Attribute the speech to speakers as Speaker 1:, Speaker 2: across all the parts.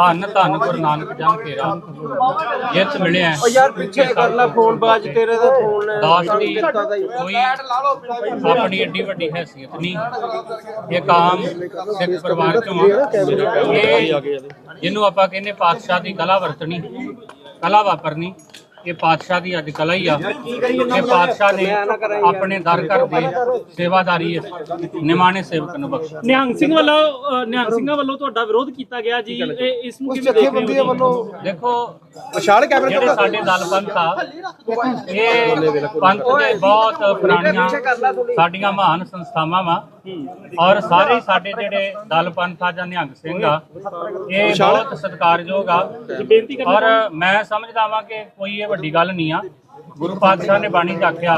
Speaker 1: ਧੰਨ ਧੰਨ ਗੁਰੂ ਨਾਨਕ ਜਨ ਤੇਰਾ। ਜਿੱਤ ਮਿਲਿਆ
Speaker 2: ਉਹ ਯਾਰ ਪਿੱਛੇ ਕਰ ਲੈ ਫੋਨ ਬਾਜ ਤੇਰੇ ਦਾ ਫੋਨ
Speaker 1: ਦਾਸ ਦੀ ਕੋਈ ਆਪਣੀ ਏਡੀ ਵੱਡੀ ਹੈਸੀਅਤ ਨਹੀਂ। ਇਹ ਕਾਮ ਸਿੱਖ ਪਰਿਵਾਰ ਚੋਂ ਆ। ਜਿਹਨੂੰ ਆਪਾਂ ਕਹਿੰਦੇ ਪਾਤਸ਼ਾਹ ਦੀ ਕਲਾ ਵਰਤਣੀ ਕਲਾ ਵਾਪਰਨੀ। ਇਹ ਪਾਤਸ਼ਾਹ ਦੀ ਅੱਜ ਕਲਾ ਹੀ ਆ। ਇਹ ਪਾਤਸ਼ਾਹ ਨੇ ਆਪਣੇ ਦਰ ਘਰ ਦੇ ਸੇਵਾਦਾਰੀ ਨਿਮਾਣੇ ਸੇਵਕ ਨੂੰ ਬਖਸ਼ਿਆ
Speaker 3: ਨਿਹੰਗ ਸਿੰਘ ਵੱਲੋਂ ਨਿਹੰਗ ਸਿੰਘਾਂ ਵੱਲੋਂ ਤੁਹਾਡਾ ਵਿਰੋਧ ਕੀਤਾ ਗਿਆ ਜੀ। ਇਹ ਇਸ ਨੂੰ ਕਿਵੇਂ ਦੇਖ ਰਹੇ ਹੋ ਜੀ?
Speaker 1: ਦੇਖੋ
Speaker 2: ਵਿਸ਼ਾਲ ਕੈਮਰੇ
Speaker 1: ਜਿਹੜੇ ਸਾਡੇ ਦਲ ਪੰਥ ਆ ਇਹ ਪੰਥ ਦੇ ਬਹੁਤ ਪੁਰਾਣੀਆਂ ਸਾਡੀਆਂ ਮਹਾਨ ਸੰਸਥਾਵਾਂ ਵਾ। ਔਰ ਸਾਰੇ ਸਾਡੇ ਜਿਹੜੇ ਦਲ ਪੰਥ ਆ ਜਾਂ ਨਿਹੰਗ ਸਿੰਘ ਆ ਇਹ ਬਹੁਤ ਸਤਿਕਾਰਯੋਗ ਆ। ਔਰ ਮੈਂ ਸਮਝਦਾ ਵਾਂ ਕਿ ਕੋਈ ਇਹ ਵੱਡੀ ਗੱਲ ਨਹੀਂ ਆ। ਗੁਰੂ ਪਾਤਸ਼ਾਹ ਨੇ ਬਾਣੀ ਚ ਆਖਿਆ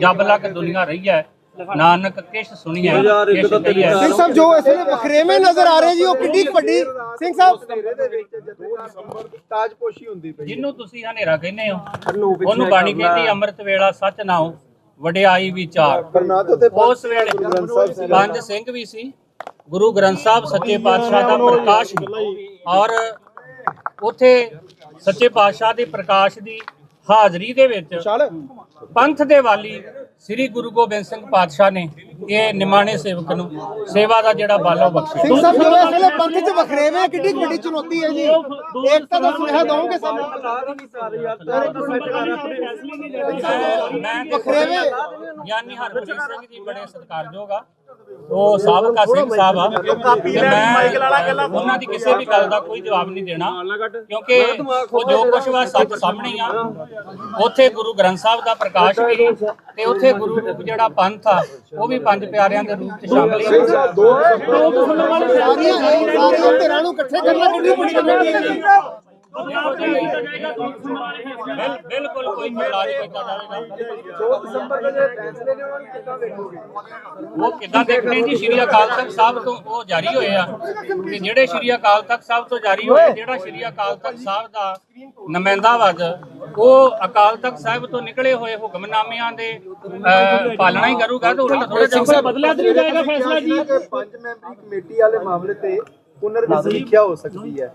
Speaker 1: ਜਬ ਲੱਕ ਦੁਨੀਆ ਰਹੀ ਹੈ ਨਾਨਕ ਕਿਛ ਸੁਣੀਐ ਕਿਛ ਹੈ
Speaker 4: ਸਿੰਘ ਸਾਹਿਬ ਜੋ ਇਸ ਵੇਲੇ ਵਖਰੇਵੇਂ ਨਜ਼ਰ ਆ ਰਹੇ ਜੀ ਉਹ ਕਿੱਡੀ ਵੱਡੀ ਸਿੰਘ ਸਾਹਿਬ।
Speaker 2: ਤਾਜਪੋਸ਼ੀ ਹੁੰਦੀ ਪਈ
Speaker 1: ਜਿਹਨੂੰ ਤੁਸੀਂ ਹਨੇਰਾ ਕਹਿੰਦੇ ਹੋ ਉਹਨੂੰ ਬਾਣੀ ਕਹਿੰਦੀ ਅੰਮ੍ਰਿਤ ਵੇਲਾ ਸੱਚ ਨਾਉ ਵਡਿਆਈ ਵਿਚਾਰ। ਉਸ ਵੇਲੇ ਪੰਜ ਸਿੰਘ ਵੀ ਸੀ ਗੁਰੂ ਗ੍ਰੰਥ ਸਾਹਿਬ ਸੱਚੇ ਪਾਤਸ਼ਾਹ ਦਾ ਪ੍ਰਕਾਸ਼ ਔਰ ਉਥੇ ਸੱਚੇ ਪਾਤਸ਼ਾਹ ਦੇ ਪ੍ਰਕਾਸ਼ ਦੀ ਹਾਜ਼ਰੀ ਦੇ ਵਿੱਚ ਪੰਥ ਦੇ ਵਾਲੀ ਸ੍ਰੀ ਗੁਰੂ ਗੋਬਿੰਦ ਸਿੰਘ ਪਾਤਸ਼ਾਹ ਨੇ ਇਹ ਨਿਮਾਣੇ ਸੇਵਕ ਨੂੰ ਸੇਵਾ ਦਾ ਜਿਹੜਾ ਬਾਲੋ ਬਖਸ਼ਿਆ।
Speaker 4: ਸਿੰਘ ਸਾਹਿਬ ਜੋ ਇਸ ਵੇਲੇ ਪੰਥ 'ਚ ਵਖਰੇਵੇਂ ਕਿੱਡੀ ਵੱਡੀ ਚੁਣੌਤੀ ਹੈ ਜੀ। ਏਕਤਾ ਦਾ ਸੁਨੇਹਾ ਦਵੋਗੇ ਸਾਨੂੰ।
Speaker 1: ਮੈਂ ਮੈਂ
Speaker 4: ਵਖਰੇਵੇਂ
Speaker 1: ਗਿਆਨੀ ਹਰਪ੍ਰੀਤ ਸਿੰਘ ਜੀ ਬੜੇ ਸਤਿਕਾਰਯੋਗ ਆ। ਉਹ ਸਾਬਕਾ ਸਿੰਘ ਸਾਹਿਬ ਆ। ਤੇ ਮੈਂ ਉਹਨਾਂ ਦੀ ਕਿਸੇ ਵੀ ਗੱਲ ਦਾ ਕੋਈ ਜਵਾਬ ਨਹੀਂ ਦੇਣਾ। ਕਿਉਂਕਿ ਉਹ ਜੋ ਕੁਛ ਵਾ ਸੱਚ ਸਾਹਮਣੇ ਆ। ਉੱਥੇ ਗੁਰੂ ਗ੍ਰੰਥ ਸਾਹਿਬ ਦਾ ਪ੍ਰਕਾਸ਼ ਵੀ ਤੇ ਉੱਥੇ ਗੁਰੂ ਰੂਪ ਜਿਹੜਾ ਪੰਥ ਆ ਉਹ ਵੀ ਪੰਜ ਪਿਆਰਿਆਂ ਦੇ ਰੂਪ ਚ ਸ਼ਾਮਲ ਹੈ
Speaker 4: ਸਾਰੀਆਂ ਸਾਰੀਆਂ ਧਿਰਾਂ ਨੂੰ ਇਕੱਠੇ ਕਰਨਾ ਕਿੱਡੀ ਵੱਡੀ ਕਮੇਟੀ ਹੈ ਜੀ
Speaker 1: ਬਿਲ- ਬਿਲਕੁਲ ਕੋਈ ਇਲਾਜ ਕੀਤਾ ਜਾਵੇਗਾ
Speaker 2: 2 ਦਸੰਬਰ ਦੇ ਜਿਹੜੇ ਫੈਸਲੇ ਨੇ ਉਹਨਾਂ ਨੂੰ ਕਿੱਦਾਂ ਵੇਖੋਗੇ
Speaker 1: ਉਹ ਕਿੱਦਾਂ ਦੇਖਣੇ ਜੀ? ਸ਼੍ਰੀ ਅਕਾਲ ਤਖਤ ਸਾਹਿਬ ਤੋਂ ਉਹ ਜਾਰੀ ਹੋਏ ਆ। ਕਿ ਜਿਹੜੇ ਸ਼੍ਰੀ ਅਕਾਲ ਤਖਤ ਸਾਹਿਬ ਤੋਂ ਜਾਰੀ ਹੋਏ ਜਿਹੜਾ ਸ਼੍ਰੀ ਅਕਾਲ ਤਖਤ ਸਾਹਿਬ ਦਾ ਨੁਮਾਇੰਦਾ ਵਜ ਉਹ ਅਕਾਲ ਤਖਤ ਸਾਹਿਬ ਤੋਂ ਨਿਕਲੇ ਹੋਏ ਹੁਕਮਨਾਮਿਆਂ ਦੇ ਪਾਲਣਾ ਹੀ ਕਰੂਗਾ ਤਾਂ ਉਹਨਾਂ ਥੋੜਾ ਜਿਹਾ
Speaker 3: ਬਦਲਿਆ ਤਾਂ ਨਹੀਂ ਜਾਏਗਾ ਫੈਸਲਾ ਜੀ?
Speaker 2: ਪੰਜ ਮੈਂਬਰੀ ਕਮੇਟੀ ਵਾਲੇ ਮਾਮਲੇ ਤੇ ਪੁਨਰ ਸਮੀਖਿਆ ਹੋ ਸਕਦੀ ਹੈ।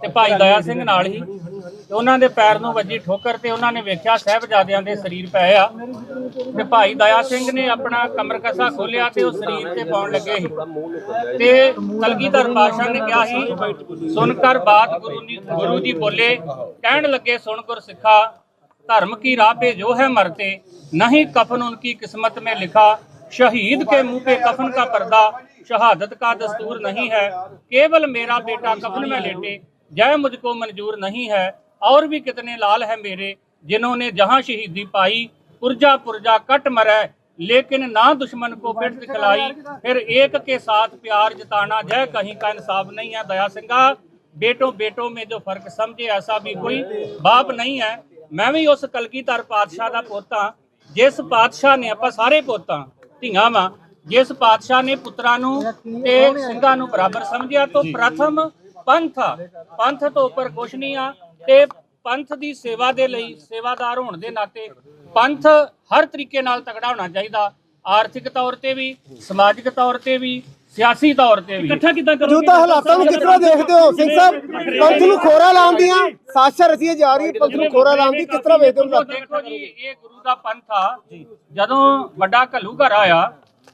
Speaker 1: ਤੇ ਭਾਈ ਦਇਆ ਸਿੰਘ ਨਾਲ ਹੀ ਤੇ ਉਹਨਾਂ ਦੇ ਪੈਰ ਨੂੰ ਵੱਜੀ ਠੋਕਰ ਤੇ ਉਹਨਾਂ ਨੇ ਵੇਖਿਆ ਸਾਹਿਬਜ਼ਾਦਿਆਂ ਦੇ ਸਰੀਰ ਪਏ ਆ ਤੇ ਭਾਈ ਦਇਆ ਸਿੰਘ ਨੇ ਆਪਣਾ ਕਮਰ ਕਸਾ ਖੋਲਿਆ ਤੇ ਉਹ ਸਰੀਰ ਤੇ ਪਾਉਣ ਲੱਗੇ ਸੀ ਤੇ ਕਲਗੀਧਰ ਪਾਤਸ਼ਾਹ ਨੇ ਕਿਹਾ ਸੀ ਸੁਣ ਕਰ ਬਾਤ ਗੁਰੂ ਦੀ ਗੁਰੂ ਦੀ ਬੋਲੇ ਕਹਿਣ ਲੱਗੇ ਸੁਣ ਗੁਰ ਸਿੱਖਾ धर्म की राह पे जो है मरते नहीं कफन उनकी किस्मत में लिखा शहीद के मुंह पे कफन का पर्दा शहादत का दस्तूर नहीं है केवल मेरा बेटा कफन में लेटे जय मुझको मंजूर नहीं है और भी कितने लाल है मेरे जिन्होंने जहां शहीदी पाई पुरजा पुरजा कट मरे लेकिन ना दुश्मन को पिट दिखलाई फिर एक के साथ प्यार जताना जय कहीं का इंसाफ नहीं है दया सिंगा बेटों बेटों में जो फर्क समझे ऐसा भी कोई बाप नहीं है ਮੈਂ ਵੀ ਉਸ ਕਲਗੀਧਰ ਪਾਤਸ਼ਾਹ ਦਾ ਪੁੱਤ ਹਾਂ ਜਿਸ ਪਾਤਸ਼ਾਹ ਨੇ ਆਪਾਂ ਸਾਰੇ ਪੁੱਤਾਂ ਧੀਆਂ ਵਾਂ ਜਿਸ ਪਾਤਸ਼ਾਹ ਨੇ ਪੁੱਤਰਾਂ ਨੂੰ ਤੇ ਸਿੰਘਾਂ ਨੂੰ ਬਰਾਬਰ ਸਮਝਿਆ ਤੋਂ ਪ੍ਰਥਮ ਪੰਥ ਆ। ਪੰਥ ਤੋਂ ਉੱਪਰ ਕੁਛ ਨਹੀਂ ਆ ਤੇ ਪੰਥ ਦੀ ਸੇਵਾ ਦੇ ਲਈ ਸੇਵਾਦਾਰ ਹੋਣ ਦੇ ਨਾਤੇ ਪੰਥ ਹਰ ਤਰੀਕੇ ਨਾਲ ਤਗੜਾ ਹੋਣਾ ਚਾਹੀਦਾ। ਆਰਥਿਕ ਤੌਰ ਤੇ ਵੀ ਸਮਾਜਿਕ ਤੌਰ ਤੇ ਵੀ ਸਿਆਸੀ ਤੌਰ ਤੇ ਵੀ।
Speaker 3: ਇਕੱਠਾ ਕਿੱਦਾਂ ਕਰੋਗੇ?
Speaker 4: ਮੌਜੂਦਾ ਹਾਲਾਤਾਂ ਨੂੰ ਕਿਸ ਤਰ੍ਹਾਂ ਦੇਖਦੇ ਹੋ? ਸਿੰਘ ਸਾਹਿਬ ਪੰਥ ਨੂੰ ਖੋਰਾ ਲਾਉਣ ਦੀਆਂ ਸਾਜ਼ਿਸ਼ਾਂ ਰਚੀਆਂ ਜਾ ਰਹੀ ਪੰਥ ਨੂੰ ਖੋਰਾ ਲਾਉਣ ਦੀ ਕਿਸ ਤਰ੍ਹਾਂ ਵੇਖਦੇ ਹੋ?
Speaker 1: ਦੇਖੋ ਜੀ ਇਹ ਗੁਰੂ ਦਾ ਪੰਥ ਆ। ਜਦੋਂ ਵੱਡਾ ਘੱਲੂ ਘਰ ਆਇਆ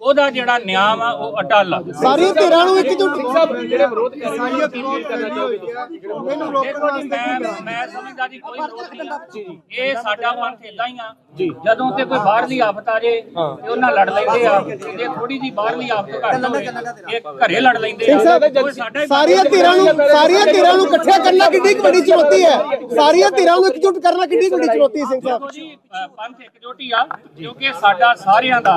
Speaker 1: ਉਹਦਾ ਜਿਹੜਾ ਨਿਆਂ ਆ ਉਹ ਅਟਲ ਆ।
Speaker 4: ਸਾਰੀਆਂ ਧਿਰਾਂ ਨੂੰ ਇੱਕਜੁੱਟ
Speaker 2: ਜਿਹੜੇ ਵਿਰੋਧ ਕਰ ਰਹੇ ਨੇ ਕੀ ਕਰਨਾ
Speaker 4: ਇਹਨੂੰ ਰੋਕਣ ਵਾਸਤੇ
Speaker 1: ਮੈਂ ਸਮਝਦਾ ਜੀ ਕੋਈ ਵਿਰੋਧ ਨਹੀਂ ਇਹ ਸਾਡਾ ਪੰਥ ਇਦਾਂ ਹੀ ਆ। ਜਦੋਂ ਤੇ ਕੋਈ ਬਾਹਰਲੀ ਆਫਤ ਆ ਜੇ ਤੇ ਉਹਨਾਂ ਲੜ ਲੈਂਦੇ ਆ। ਜੇ ਥੋੜੀ ਜੀ ਬਾਹਰਲੀ ਆਫਤ ਘੱਟ ਹੋਵੇ ਇਹ ਘਰੇ ਲੜ ਲੈਂਦੇ ਆ।
Speaker 4: ਸਾਰੀਆਂ ਧਿਰਾਂ ਨੂੰ ਸਾਰੀਆਂ ਧਿਰਾਂ ਨੂੰ ਇਕੱਠਿਆ ਕਰਨਾ ਕਿੰਨੀ ਵੱਡੀ ਚੁਣੌਤੀ ਹੈ? ਸਾਰੀਆਂ ਧਿਰਾਂ ਨੂੰ ਇਕਜੁੱਟ ਕਰਨਾ ਕਿੰਨੀ ਵੱਡੀ ਚੁਣੌਤੀ ਹੈ ਸਿੰਘ ਸਾਹਿਬ?
Speaker 1: ਦੇਖੋ ਜੀ ਅ, ਪੰਥ ਇੱਕਜੁੱਟ ਹੀ ਆ ਕਿਉਂਕਿ ਸਾਡਾ ਸਾਰਿਆਂ ਦਾ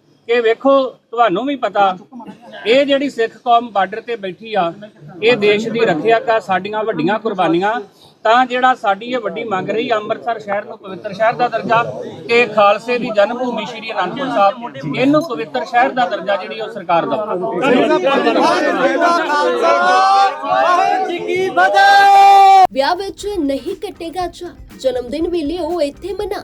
Speaker 1: ਕਿ ਵੇਖੋ, ਤੁਹਾਨੂੰ ਵੀ ਪਤਾ, ਇਹ ਜਿਹੜੀ ਸਿੱਖ ਕੌਮ ਬਾਰਡਰ ਤੇ ਬੈਠੀ ਆ, ਇਹ ਦੇਸ਼ ਦੀ ਰੱਖਿਆ ਕਾ ਸਾਡੀਆਂ ਵੱਡੀਆਂ ਕੁਰਬਾਨੀਆਂ। ਤਾਂ ਜਿਹੜਾ ਸਾਡੀ ਇਹ ਵੱਡੀ ਮੰਗ ਰਹੀ ਅੰਮ੍ਰਿਤਸਰ ਸ਼ਹਿਰ ਨੂੰ ਪਵਿੱਤਰ ਸ਼ਹਿਰ ਦਾ ਦਰਜਾ ਕਿ ਖਾਲਸੇ ਦੀ ਜਨਮ ਭੂਮੀ ਸ਼੍ਰੀ ਅਨੰਦਪੁਰ ਸਾਹਿਬ, ਇਹਨੂੰ ਪਵਿੱਤਰ ਸ਼ਹਿਰ ਦਾ ਦਰਜਾ ਜਿਹੜੀ ਉਹ ਸਰਕਾਰ ਦਾ।
Speaker 5: ਵਿਆਹ ਵਿੱਚ ਨਹੀਂ ਕੱਟੇਗਾ ਚਾ ਜਨਮ ਦਿਨ ਵੇਲੇ ਉਹ ਇੱਥੇ ਮਨਾ।